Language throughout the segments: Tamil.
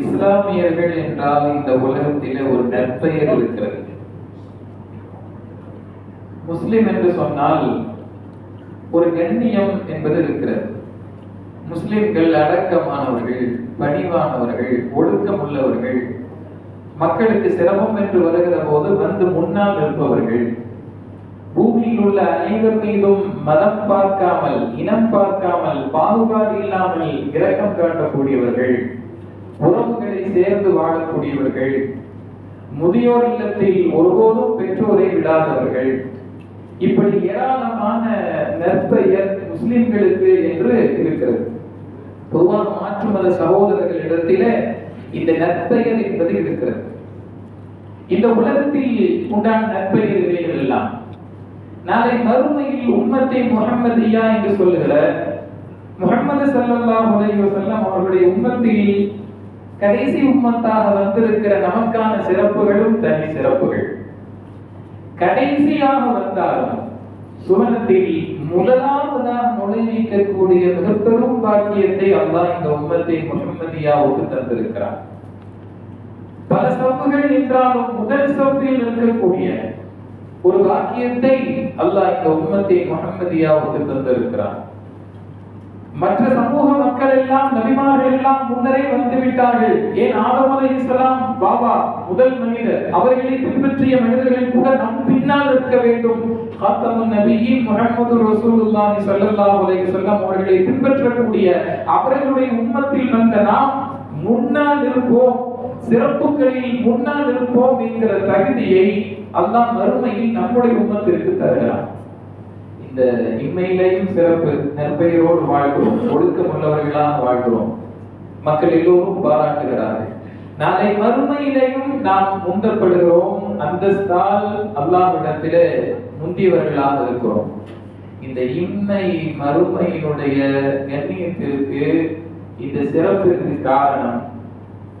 இஸ்லாமியர்கள் என்றால் இந்த உலகத்திலே ஒரு நற்பெயர் இருக்கிறது. முஸ்லிம் என்று சொன்னால் ஒரு கண்ணியம் என்பது இருக்கிறது. முஸ்லிம்கள் அடக்கமானவர்கள் பணிவானவர்கள் ஒழுக்கம் உள்ளவர்கள் மக்களுக்கு சிரமம் என்று வருகிற போது வந்து முன்னால் இருப்பவர்கள் பூமியில் உள்ள அனைவர் மீதும் மதம் பார்க்காமல் இனம் பார்க்காமல் பாகுபாடு இல்லாமல் இரக்கம் காட்டக்கூடியவர்கள். உறவுகளை சேர்ந்து வாழக்கூடியவர்கள் முதியோர் இல்லத்தில் ஒருபோதும் பெற்றோரை விடாதவர்கள். இப்படி ஏராளமான நற்பெயர் முஸ்லிம்களுக்கு என்று இருக்கிறது. பொதுவாக மாற்று மத சகோதரர்களிடத்திலே இந்த நற்பெயர் என்பது இருக்கிறது. இந்த உலகத்தில் உண்டான நற்பெயர் எல்லாம் நாளை மறுமையில் உம்மத்தை முகம்மதியா என்று சொல்லுகிற முகமது சல்லல்லா அலைஹி செல்லம் அவர்களுடைய உம்மத்தில் கடைசி உம்மத்தாக வந்திருக்கிற நமக்கான சிறப்புகளும் தனி சிறப்புகள். கடைசியாக வந்தாலும் சுவனத்தில் முதலாவதாக நுழைவிக்கக்கூடிய மிக பெரும் பாக்கியத்தை அல்லாஹ் இந்த உம்மத்தை முகம்மதியாவுக்கு தந்திருக்கிறார் பல சப்புகள் என்றாலும் முதல் சப்பில் இருக்கக்கூடிய ஒரு பாக்கியத்தை அல்லாஹ் இந்த உம்மத்தை முகம்மதியாவுக்கு தந்திருக்கிறார் மற்ற சமூக மக்கள் எல்லாம் நபிமார்கள் எல்லாம் முன்னரே வந்து விட்டார்கள். ஏன் ஆதம் அலைஹிஸ்ஸலாம் பாபா முதல் மனிதர். அவர்களை பின்பற்றிய மனிதர்கள் கூட நம் பின்னால் இருக்க வேண்டும். காத்தமுன் நபியின் முகமது ரசூலுல்லாஹி ஸல்லல்லாஹு அலைஹி வஸல்லம் அவர்களை பின்பற்றக்கூடிய அவர்களுடைய உம்மத்தில் வந்த நாம் முன்னால் இருப்போம் சிறப்புகளில் முன்னால் இருப்போம் என்கிற தகுதியை அல்லாஹ் மறுமையில் நம்முடைய உம்மத்திற்கு தருகிறான். இந்த இம்மையிலையும் சிறப்பு நற்பெயரோடு வாழ்கிறோம் ஒழுக்கம் உள்ளவர்களாக வாழ்கிறோம். மக்கள் எல்லோரும் பாராட்டுகிறார்கள். நாளை மறுமையிலையும் நாம் முந்தப்படுகிறோம் அந்தஸ்தால் அல்லாஹ்விடத்திலே முந்தியவர்களாக இருக்கிறோம். இந்த இம்மை மறுமையினுடைய கண்ணியத்திற்கு இந்த சிறப்பிற்கு காரணம்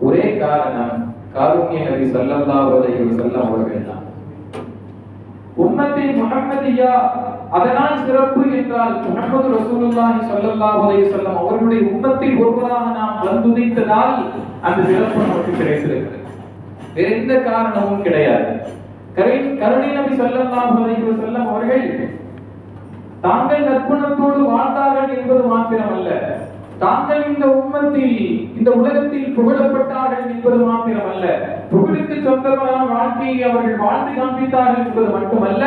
ஒரே காரணம் காருண்ய நபி ஸல்லல்லாஹு அலைஹி வஸல்லம் அவர்கள் தான் உம்மத்தை முஹம்மதியா? அதனால் சிறப்பு என்றால் முகமது ரசூலுல்லாஹி ஸல்லல்லாஹு அலைஹி வஸல்லம் அவர்களுடைய உம்மத்தில் ஒருவராக நாம் வந்துதித்ததால் அந்த சிறப்பு நமக்கு கிடைத்திருக்கிறது. வேற எந்த காரணமும் கிடையாது. கரை கருணை நபி ஸல்லல்லாஹு அலைஹி வஸல்லம் அவர்கள் தாங்கள் நற்குணத்தோடு வாழ்ந்தார்கள் என்பது மாத்திரமல்ல. தாங்கள் இந்த உம்மத்தில் இந்த உலகத்தில் புகழப்பட்டார்கள் என்பது மாத்திரமல்ல. புகழுக்கு சொந்தமான வாழ்க்கையை அவர்கள் வாழ்ந்து காண்பித்தார்கள் என்பது மட்டுமல்ல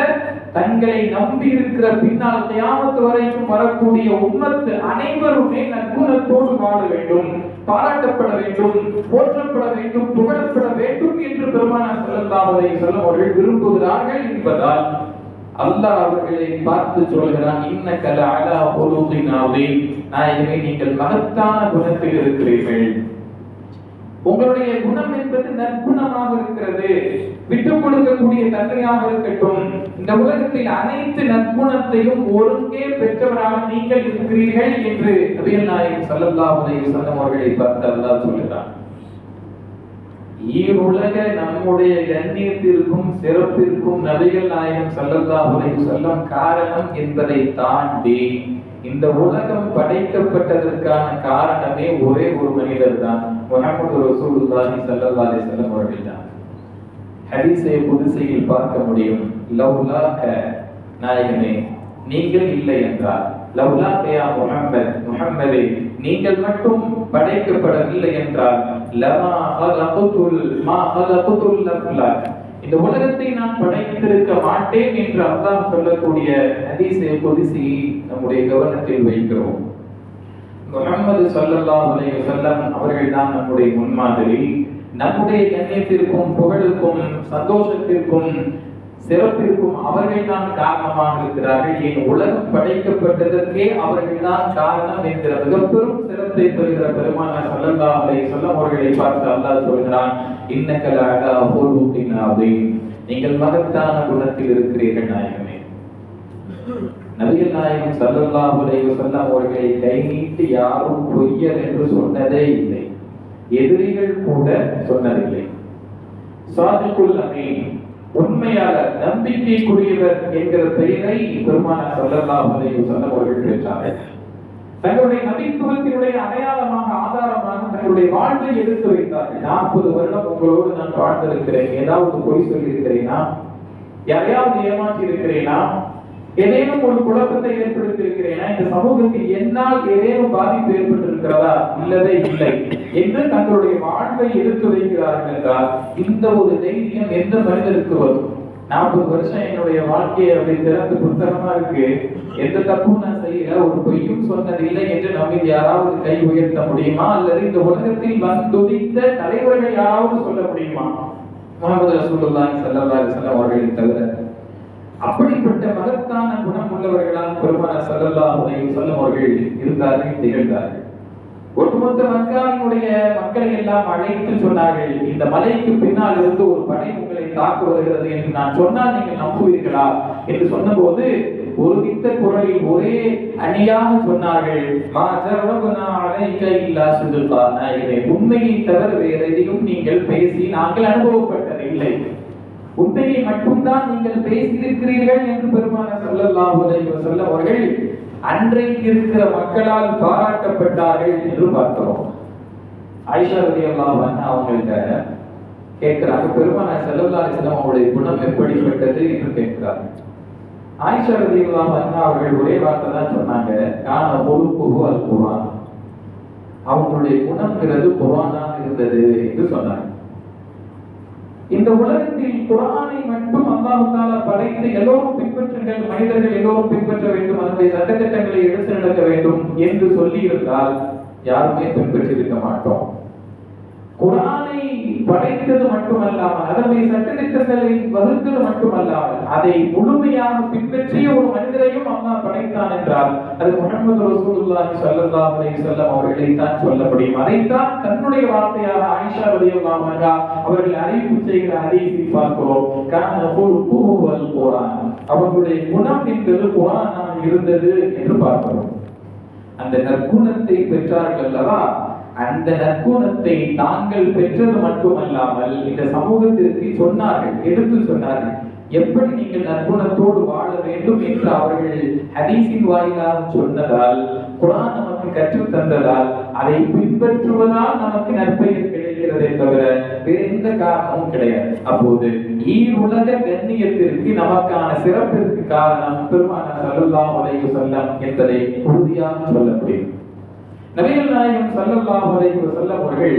தங்களை நம்பி இருக்கிற பின்னால் தியாமத்து வரைக்கும் வரக்கூடிய உம்மத்து அனைவருமே நற்குணத்தோடு வாழ வேண்டும். பாராட்டப்பட வேண்டும் போற்றப்பட வேண்டும் புகழப்பட வேண்டும் என்று பெருமானார் ஸல்லல்லாஹு அலைஹி அவர்கள் விரும்புகிறார்கள் என்பதால். அல்லாஹ் அவர்களை பார்த்து சொல்கிறான் இன்னக்கல அலா ஹுலுகின் அதீம் நாயகமே நீங்கள் மகத்தான குணத்தில் இருக்கிறீர்கள். உங்களுடைய குணம் என்பது நற்குணமாக இருக்கிறது. விட்டுக் கொடுக்கக்கூடிய தன்மையாக இருக்கட்டும். இந்த உலகத்தில் அனைத்து நற்குணத்தையும் ஒருங்கே பெற்றவராக நீங்கள் இருக்கிறீர்கள் என்று அபியல் நாயகம் ஸல்லல்லாஹு அலைஹி அவர்களை பார்த்து அல்லாஹ் சொல்கிறான் ஈருலக நம்முடைய கண்ணியத்திற்கும் சிறப்பிற்கும் நபிகள் நாயகம் சல்லல்லா அலைஹி வஸல்லம் காரணம் என்பதை தாண்டி இந்த உலகம் படைக்கப்பட்டதற்கான காரணமே ஒரே ஒரு மனிதர் தான். முகமது ரசூலுல்லாஹி ஸல்லல்லாஹு அலைஹி வஸல்லம் அவர்கள் தான். ஹதீஸை புதுசையில் பார்க்க முடியும். லவ்லாக நாயகமே நீங்கள் இல்லை என்றால் லவ்லாக யா முகம்மதே நீங்கள் மட்டும் படைக்கப்படவில்லை என்றால் லமா ஹலகுதுல் மா ஹலகுதுல் இந்த உலகத்தை நான் படைத்திருக்க மாட்டேன் என்று அல்லாஹ் சொல்லக்கூடிய ஹதீஸை கொதிசி நம்முடைய கவனத்தில் வைக்கிறோம். முகமது சல்லல்லா உலக வஸல்லம் அவர்கள் தான் நம்முடைய முன்மாதிரி. நம்முடைய கண்ணியத்திற்கும் புகழுக்கும் சந்தோஷத்திற்கும் சிறப்பிற்கும் அவர்கள் தான் காரணமாக இருக்கிறார்கள். என் உலகம் படைக்கப்பட்டதற்கே அவர்கள் தான் காரணம் என்கிற மிகப்பெரும் சிறப்பை பெறுகிற பெருமான ஸல்லல்லாஹு அலை சொல்லம் அவர்களை பார்த்து அல்லாஹ் சொல்கிறான் இன்னக்கல அலா நீங்கள் மகத்தான குணத்தில் இருக்கிறீர்கள் நாயகமே. நபிகள் நாயகம் சல்லல்லா அலைஹி சொல்லம் அவர்களை கை நீட்டு யாரும் பொய்யர் என்று சொன்னதே இல்லை. எதிரிகள் கூட சொன்னதில்லை. சாதிக்குள் அமீன். உண்மையாளர் நம்பிக்கைக்குரியவர் என்கிற பெயரை பெருமானார் சொல்லலாம் அலைஹி அவர்கள் பெற்றார்கள் தங்களுடைய நபித்துவத்தினுடைய அடையாளமாக ஆதாரமாக தங்களுடைய வாழ்வை எடுத்து வைத்தார்கள். நாற்பது வருடம் உங்களோடு நான் வாழ்ந்திருக்கிறேன். ஏதாவது பொய் சொல்லியிருக்கிறேனா? யாரையாவது ஏமாற்றி இருக்கிறேனா ஏதேனும் ஒரு குழப்பத்தை ஏற்படுத்தி இருக்கிறேனா இந்த சமூகத்தில் என்னால் ஏதேனும் பாதிப்பு ஏற்பட்டிருக்கிறதா? இல்லவே இல்லை. என்று தங்களுடைய வாழ்வை எடுத்து வைக்கிறார்கள் என்றால் இந்த ஒரு தைரியம் எந்த மனிதருக்கு வரும்? நாற்பது வருஷம் என்னுடைய வாழ்க்கையை அப்படி திறந்து புத்தகமா இருக்கு. எந்த தப்பும் நான் செய்யல. ஒரு பொய்யும் சொன்னதில்லை என்று நம்மில் யாராவது கை உயர்த்த முடியுமா? அல்லது இந்த உலகத்தில் வந்துதித்த தலைவர்கள் யாராவது சொல்ல முடியுமா? முகமது ரசூலுல்லாஹி ஸல்லல்லாஹு அலைஹி வஸல்லம் அவர்களை தவிர அப்படிப்பட்ட மகத்தான குணம் உள்ளவர்களால் பெருமான சல்லல்லா அலைஹி சொல்லும் அவர்கள் இருந்தார்கள் திகழ்ந்தார்கள். ஒட்டுமொத்த மக்காவினுடைய மக்களை எல்லாம் அழைத்து சொன்னார்கள் இந்த மலைக்கு பின்னால் இருந்து ஒரு படை உங்களை தாக்கு வருகிறது என்று நான் சொன்னால் நீங்கள் நம்புவீர்களா? என்று சொன்னபோது ஒரு வித்த குரலில் ஒரே அணியாக சொன்னார்கள் இதை உண்மையை தவிர வேறு எதையும் நீங்கள் பேசி நாங்கள் அனுபவப்பட்டதில்லை. உண்மையை மட்டும்தான் நீங்கள் பேசியிருக்கிறீர்கள் என்று பெருமான ஸல்லல்லாஹு அலைஹி வஸல்லம் அவர்கள் அன்றைக்கு இருக்கிற மக்களால் பாராட்டப்பட்டார்கள் என்று பார்க்கிறோம் ஆயிஷா ரலியல்லாஹு அன்ஹா அவங்கள்ட்ட கேட்கிறாங்க. பெருமான ஸல்லல்லாஹு அலைஹி வஸல்லம் அவருடைய குணம் எப்படிப்பட்டது என்று கேட்கிறாங்க. ஆயிஷா ரலியல்லாஹு அன்ஹா அவர்கள் ஒரே வார்த்தை தான் சொன்னாங்க. கான பொறுப்பு அல் குர்ஆன். அவங்களுடைய குணம்ங்கிறது குர்ஆனாக இருந்தது என்று சொன்னாங்க. இந்த உலகத்தில் குரானை மட்டும் அல்லாஹால படைத்து எல்லோரும் பின்பற்றுங்கள் மனிதர்கள் எல்லோரும் பின்பற்ற வேண்டும் அதனுடைய சட்டத்திட்டங்களை எடுத்து நடக்க வேண்டும் என்று சொல்லி இருந்தால் யாருமே பின்பற்றிருக்க மாட்டோம். குரானை படைத்தது மட்டுமல்லாமல் அதனுடைய சட்டத்திட்டங்களை வகுத்தது மட்டுமல்லாமல் அதை முழுமையாக பின்பற்றிய ஒரு மனிதரையும் அல்லாஹ் படைத்தான் என்றால் அது முகமது ரசூலுல்லாஹி ஸல்லல்லாஹு அலைஹி வஸல்லம் அவர்களை தான் சொல்ல முடியும். அதைத்தான் தன்னுடைய வார்த்தையாக ஆயிஷா ரலியல்லாஹு அன்ஹா அவர்கள் அறிவிப்பு செய்கிற ஹதீஸில் பார்க்கிறோம். கான குல்குஹு வல் குர்ஆன் அவர்களுடைய குணம் என்பது குர்ஆனாக இருந்தது என்று பார்க்கிறோம். அந்த நற்குணத்தை பெற்றார்கள் அல்லவா? அந்த நற்குணத்தை தாங்கள் பெற்றது மட்டுமல்லாமல் இந்த சமூகத்திற்கு சொன்னார்கள் எடுத்து சொன்னார்கள். எப்படி நீங்கள் நற்குணத்தோடு வாழ வேண்டும் என்று அவர்கள் ஹதீஸின் வாயிலாக சொன்னதால் குரான் நமக்கு கற்றுத் தந்ததால் அதை பின்பற்றுவதால் நமக்கு நற்பெயர் கிடைக்கிறதே தவிர வேறு எந்த காரணமும் கிடையாது. அப்போது ஈருலக கண்ணியத்திற்கு நமக்கான சிறப்பிற்கு காரணம் பெருமான சல்லல்லாஹு உலக சொல்லம் என்பதை உறுதியாக சொல்ல முடியும். நபிகள் நாயகம் சல்லல்லா அலைஹி வஸல்லம் அவர்கள்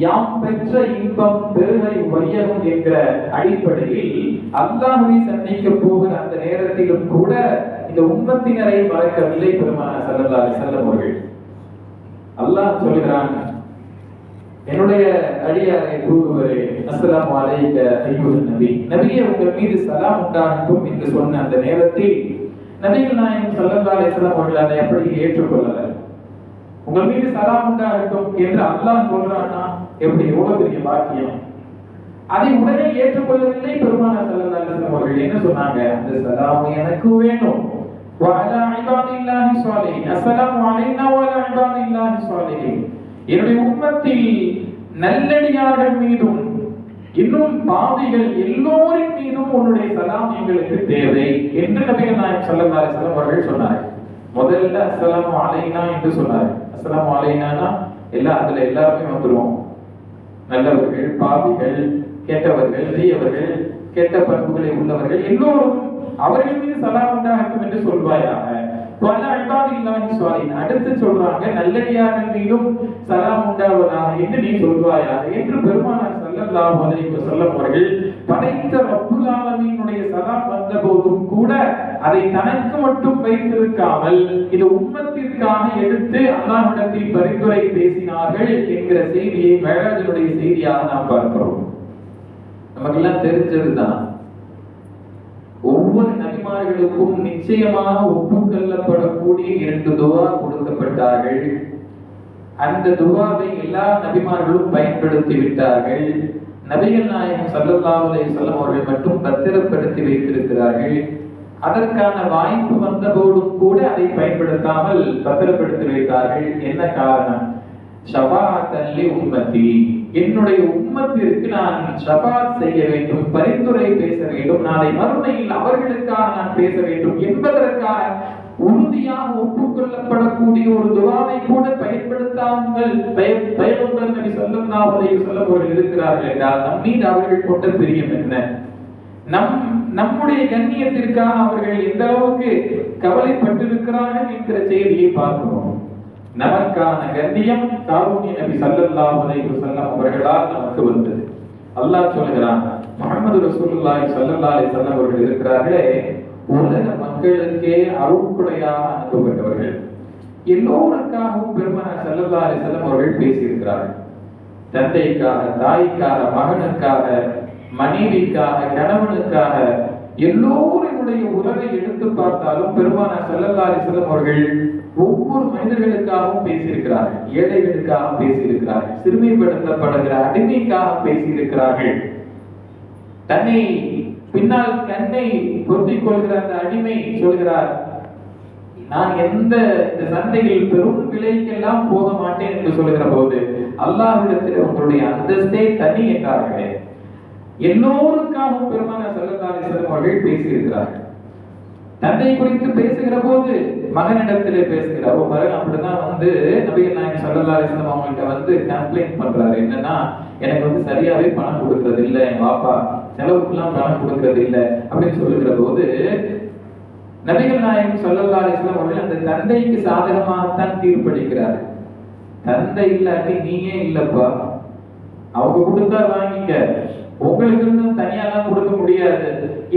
யாம் பெற்ற இன்பம் பெருகை உயரும் என்ற அடிப்படையில் அல்லாஹுவை சந்திக்க போகிற அந்த நேரத்திலும் கூட இந்த உம்மத்தினரை மறக்கவில்லை பெருமான சல்லல்லா செல்லம் அவர்கள். அல்லாஹ் சொல்கிறான் என்னுடைய அடியாரை கூறுவரே அஸ்லாம் அலைக்க ஐயூர் நபி. நபியை உங்கள் மீது சலாம் உண்டாகட்டும் என்று சொன்ன அந்த நேரத்தில் நபிகள் நாயகம் சல்லல்லா அலிஸ்லாம் அவர்கள் அதை எப்படி ஏற்றுக்கொள்ளல உங்கள் மீது சலாம் உண்டாகட்டும் என்று அல்லாஹ் சொல்றான்னா எப்படி எவ்வளவு பெரிய பாக்கியம் அதை உடனே ஏற்றுக்கொள்ளவில்லை பெருமான ஸல்லல்லாஹு அலைஹி வஸல்லம் அவர்கள் என்ன சொன்னாங்க அந்த சலாம் எனக்கு வேணும் وعلى عباد الله الصالحين السلام علينا وعلى عباد الله الصالحين என்னுடைய உம்மத்தில் நல்லடியார்கள் மீதும் இன்னும் பாவிகள் எல்லோரின் மீதும் உன்னுடைய சலாம் எங்களுக்கு தேவை என்று நபிகள் நாயகம் ஸல்லல்லாஹு அலைஹி வஸல்லம் அவர்கள் சொன்னார்கள் முதல்ல அஸ்லாம் அலைனா என்று சொன்னார். அஸ்லாம் அலைனானா எல்லா அதுல எல்லாருமே வந்துருவோம். நல்லவர்கள் பாவிகள் கெட்டவர்கள் தீயவர்கள் கெட்ட பண்புகளை உள்ளவர்கள் எல்லோரும் அவர்கள் மீது சலாம் உண்டாகட்டும் என்று சொல்வாயாக. பல அல்பாதில்லாஹி சுவாலின் அடுத்து சொல்றாங்க நல்லடியார்கள் மீதும் சலாம் உண்டாவதாக என்று நீ சொல்வாயாக என்று பெருமானார் ஸல்லல்லாஹு அலைஹி வஸல்லம் அவர்கள் படைத்த ரப்புலாலமீனுடைய சதா வந்த போதும் கூட அதை தனக்கு மட்டும் வைத்திருக்காமல் இது உண்மத்திற்காக எடுத்து அல்லாஹிடத்தில் பரிந்துரை பேசினார்கள் என்கிற செய்தியை மேலாஜனுடைய செய்தியாக நாம் பார்க்கிறோம். நமக்கெல்லாம் தெரிஞ்சதுதான். ஒவ்வொரு நபிமார்களுக்கும் நிச்சயமாக ஒப்புக்கொள்ளப்படக்கூடிய இரண்டு துவா கொடுக்கப்பட்டார்கள். அந்த துவாவை எல்லா நபிமார்களும் பயன்படுத்தி விட்டார்கள். நபிகள் நாயகம் ஸல்லல்லாஹு அலைஹி வஸல்லம் அவர்கள் மட்டும் பத்திரப்படுத்தி வைத்திருக்கிறார்கள். அதற்கான வாய்ப்பு வந்தபோதும் கூட அதை பயன்படுத்தாமல் பத்திரப்படுத்தி வைத்தார்கள். என்ன காரணம்? ஷபாத்தல்லி உம்மத்தி. என்னுடைய உம்மத்திற்கு நான் ஷபாத் செய்ய வேண்டும் பரிந்துரை பேச வேண்டும். நாளை மறுமையில் அவர்களுக்காக நான் பேச வேண்டும் என்பதற்காக உறுதியாக ஒப்புக்கொள்ளப்படக்கூடிய ஒரு துவாவை கூட பயன்படுத்தாமல் பய- பயனுடன் நபி ஸல்லல்லாஹு அலைஹி வஸல்லம் அவர்கள் இருக்கிறார்கள் என்றால் நம் மீது அவர்கள் கொண்ட பிரியம் என்ன? நம் நம்முடைய கண்ணியத்திற்காக அவர்கள் எந்த அளவுக்கு கவலைப்பட்டிருக்கிறார்கள் என்கிற செய்தியை பார்க்கிறோம். நமக்கான கண்ணியம் காரூணி நபி ஸல்லல்லாஹு அலைஹி வஸல்லம் அவர்களால் நமக்கு வந்தது. அல்லாஹ் சொல்கிறான் முகமது ரசூலுல்லாஹி ஸல்லல்லாஹு அலைஹி வஸல்லம் அவர்கள் இருக்கிறார்களே உலக மக்களுக்கே அருள்குடையாக அனுப்பப்பட்டவர்கள். எல்லோருக்காகவும் பெருமானார் ஸல்லல்லாஹு செல்லம் அவர்கள் பேசியிருக்கிறார்கள். தந்தைக்காக தாய்க்காக மகனுக்காக மனைவிக்காக கணவனுக்காக எல்லோருடைய உறவை எடுத்து பார்த்தாலும் பெருமானார் ஸல்லல்லாஹு செல்லம் அவர்கள் ஒவ்வொரு மனிதர்களுக்காகவும் பேசியிருக்கிறார்கள். ஏழைகளுக்காக பேசியிருக்கிறார்கள். சிறுமைப்படுத்தப்படுகிற அடிமைக்காக பேசியிருக்கிறார்கள். தன்னை பின்னால் கண்ணை பொருத்திக் கொள்கிற அந்த அடிமை சொல்கிறார் நான் எந்த இந்த சந்தையில் பெரும் விலைக்கெல்லாம் போக மாட்டேன் என்று சொல்லுகிற போது அல்லாஹ்விடத்தில் உங்களுடைய அந்தஸ்தே தனி என்றார்களே. எல்லோருக்காகவும் பெருமான செல்லத்தாரி செல்லும் அவர்கள் பேசியிருக்கிறார்கள். தந்தை குறித்து பேசுகிற போது மகனிடத்திலே பேசுகிறார். ஓ மகன் அப்படிதான் வந்து நபிகள் நாயகம் சல்லல்லா அலிஸ்லாம் அவங்கள்ட்ட வந்து கம்ப்ளைண்ட் பண்றாரு. என்னன்னா எனக்கு வந்து சரியாவே பணம் கொடுக்கறது இல்லை என் பாப்பா செலவுக்குலாம் பணம் கொடுக்கறது இல்லை அப்படின்னு சொல்லுகிற போது நபிகள் நாயகம் சல்லல்லா அலிஸ்லாம் அவர்கள் அந்த தந்தைக்கு சாதகமாகத்தான் தீர்ப்பளிக்கிறார். தந்தை இல்லாட்டி நீயே இல்லப்பா. அவங்க கொடுத்தா வாங்கிக்க. உங்களுக்கு இன்னும் தனியாலாம் கொடுக்க முடியாது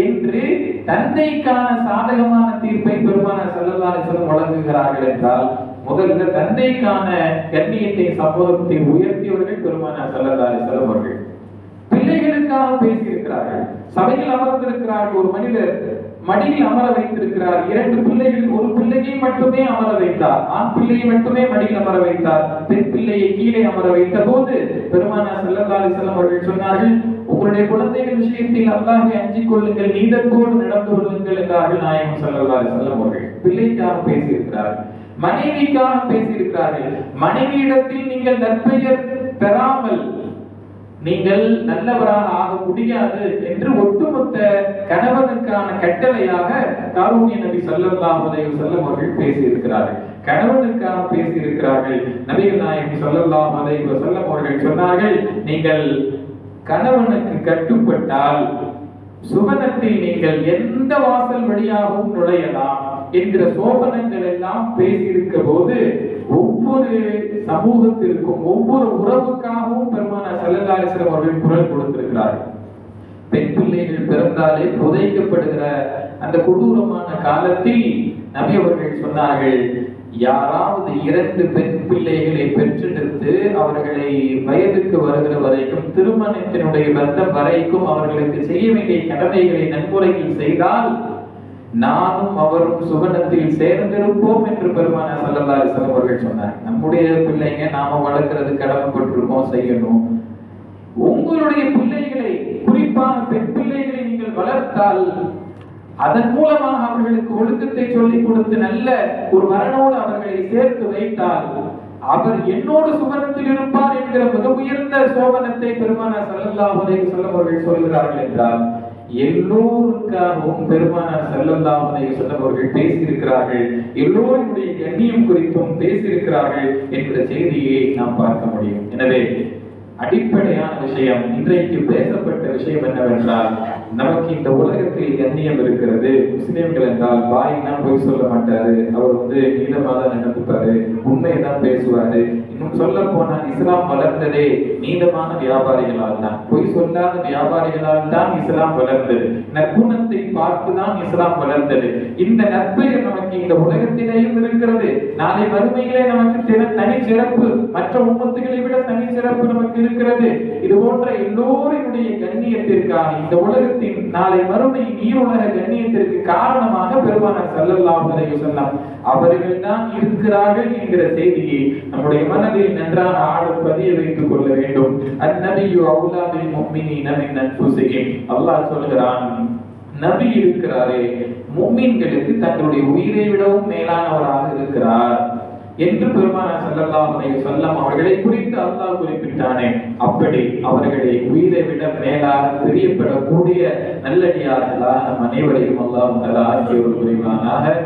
என்று தந்தைக்கான சாதகமான தீர்ப்பை பெருமான செல்லல்லாசலம் வழங்குகிறார்கள் என்றால் முதல்ல தந்தைக்கான கண்ணியத்தை சமூகத்தை உயர்த்தியவர்கள் பெருமான செல்லல்லாசலம் அவர்கள் பிள்ளைகளுக்காக பேசியிருக்கிறார்கள். சபையில் அமர்ந்திருக்கிறார்கள். ஒரு மனிதர் மடியில் அமர வைத்திருக்கிறார். இரண்டு பிள்ளைகள் ஒரு பிள்ளையை மட்டுமே அமர வைத்தார். ஆண் பிள்ளையை மட்டுமே மடியில் அமர வைத்தார். பெண் பிள்ளையை கீழே அமர வைத்த போது பெருமானா செல்லந்தாலி செல்லம் அவர்கள் சொன்னார்கள் உங்களுடைய குழந்தைகள் விஷயத்தில் அல்லாஹை அஞ்சிக் கொள்ளுங்கள் நீதத்தோடு நடந்து கொள்ளுங்கள் என்றார்கள் நாயகம் செல்லல்லாலி செல்லம் அவர்கள் பிள்ளைக்காக பேசியிருக்கிறார்கள் மனைவிக்காக பேசியிருக்கிறார்கள். மனைவியிடத்தில் நீங்கள் நற்பெயர் பெறாமல் நீங்கள் நல்லவராக ஆக முடியாது என்று ஒட்டுமொத்த கணவனுக்கான கட்டளையாக காரூணிய நபி சொல்லலாம் அலைஹி வஸல்லம் அவர்கள் பேசியிருக்கிறார்கள். கணவனுக்காக பேசியிருக்கிறார்கள். நபிகள் நாயகம் ஸல்லல்லாஹு அலைஹி வஸல்லம் அவர்கள் சொன்னார்கள் நீங்கள் கணவனுக்கு கட்டுப்பட்டால் சுவனத்தில் நீங்கள் எந்த வாசல் வழியாகவும் நுழையலாம் என்கிற சோபனங்கள் எல்லாம் பேசியிருக்க போது ஒவ்வொரு சமூகத்திற்கும் ஒவ்வொரு உறவுக்காகவும் பெருமான செல்லல்லாரிசரம் அவர்கள் குரல் கொடுத்திருக்கிறார். பெண் பிள்ளைகள் பிறந்தாலே புதைக்கப்படுகிற அந்த கொடூரமான காலத்தில் நபி அவர்கள் சொன்னார்கள் யாராவது இரண்டு பெண் பிள்ளைகளை பெற்றெடுத்து அவர்களை வயதுக்கு வருகிற வரைக்கும் திருமணத்தினுடைய பந்தம் வரைக்கும் அவர்களுக்கு செய்ய வேண்டிய கடமைகளை நன்முறையில் செய்தால் நானும் அவரும் சுவனத்தில் சேர்ந்திருப்போம் என்று பெருமான சல்லல்லாஹு அலைஹி அவர்கள் சொன்னார். நம்முடைய பிள்ளைங்க நாம வளர்க்கறது கடமைப்பட்டிருக்கோம் செய்யணும். உங்களுடைய பிள்ளைகளை குறிப்பாக பெண் பிள்ளைகளை நீங்கள் வளர்த்தால் அதன் மூலமாக அவர்களுக்கு ஒழுக்கத்தை சொல்லிக் கொடுத்து நல்ல ஒரு வரனோடு அவர்களை சேர்த்து வைத்தால் அவர் என்னோடு சுவனத்தில் இருப்பார் என்கிற மிக உயர்ந்த சோபனத்தை பெருமானார் ஸல்லல்லாஹு அலைஹி வஸல்லம் அவர்கள் சொல்கிறார்கள் என்றால் எல்லோருக்காகவும் பெருமானார் ஸல்லல்லாஹு அலைஹி பேசியிருக்கிறார்கள். எல்லோருடைய கண்ணியம் குறித்தும் பேசியிருக்கிறார்கள் என்கிற செய்தியை நாம் பார்க்க முடியும். எனவே அடிப்படையான விஷயம் இன்றைக்கு பேசப்பட்ட விஷயம் என்னவென்றால் நமக்கு இந்த உலகத்தில் கண்ணியம் இருக்கிறது. முஸ்லீம்கள் என்றால் பாய்னா பொய் சொல்ல மாட்டாரு. அவர் வந்து நீளமாக தான் உண்மையை தான் பேசுவாரு. சொல்ல போனால் இஸ்லாம் வளர்ந்ததே நீளமான வியாபாரிகளால் தான் பொய் சொல்லாத வியாபாரிகளால் தான் இஸ்லாம் வளர்ந்தது. நற்குணத்தை பார்த்துதான் இஸ்லாம் வளர்ந்தது. இந்த நற்பெயர் நமக்கு இந்த உலகத்திலேயும் இருக்கிறது. நாளை வறுமைகளே நமக்கு தனி சிறப்பு மற்ற உமத்துகளை விட தனி சிறப்பு நமக்கு இருக்கிறது. இது போன்ற எல்லோருடைய கண்ணியத்திற்காக இந்த உலகத்தின் நாளை மறுமை நீருலக கண்ணியத்திற்கு காரணமாக பெருமானார் ஸல்லல்லாஹு அலைஹி வஸல்லம் அவர்கள் தான் இருக்கிறார்கள் என்கிற செய்தியை நம்முடைய மனதில் நன்றாக ஆழ பதிய வைத்துக் கொள்ள வேண்டும். அந்நபியு அவுலா பில் முஃமினீன மின் அன்ஃபுஸிஹிம் அல்லாஹ் சொல்கிறான் நபி இருக்கிறாரே முஃமின்களுக்கு தங்களுடைய உயிரை விடவும் மேலானவராக இருக்கிறார். என்று பெருமானார் ஸல்லல்லாஹு சொல்லம் அவர்களை குறித்து அல்லாஹ் குறிப்பிட்டானே அப்படி அவர்களை உயிரை விட மேலாக பிரியப்படக்கூடிய நல்லடியார்களாக நம் அனைவரையும் அல்லாஹ் ஆகியோர் புரிவானாக